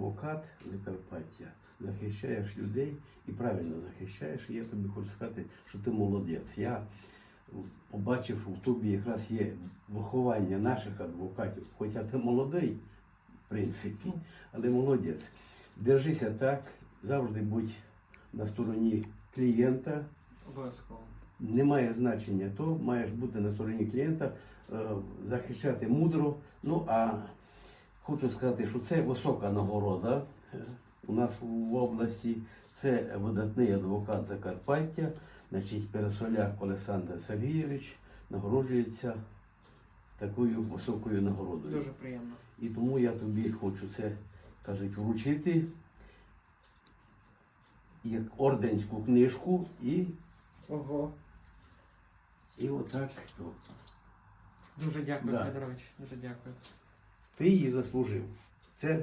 адвокат Закарпаття, захищаєш людей і правильно захищаєш. І я тобі хочу сказати, що ти молодець. Я побачив, що в тобі якраз є виховання наших адвокатів, хоча ти молодий, в принципі, але молодець. Держися так, завжди будь на стороні клієнта. Обов'язково. Немає значення то, маєш бути на стороні клієнта, е, захищати мудро. Ну а хочу сказати, що це висока нагорода у нас в області. Це видатний адвокат Закарпаття, значить Пересоляк Олександр Сергійович нагороджується такою високою нагородою. Дуже приємно. І тому я тобі хочу це кажуть, вручити як орденську книжку і, Ого. і отак. Дуже дякую, Да. Федорович. Дуже дякую. Ти її заслужив. Це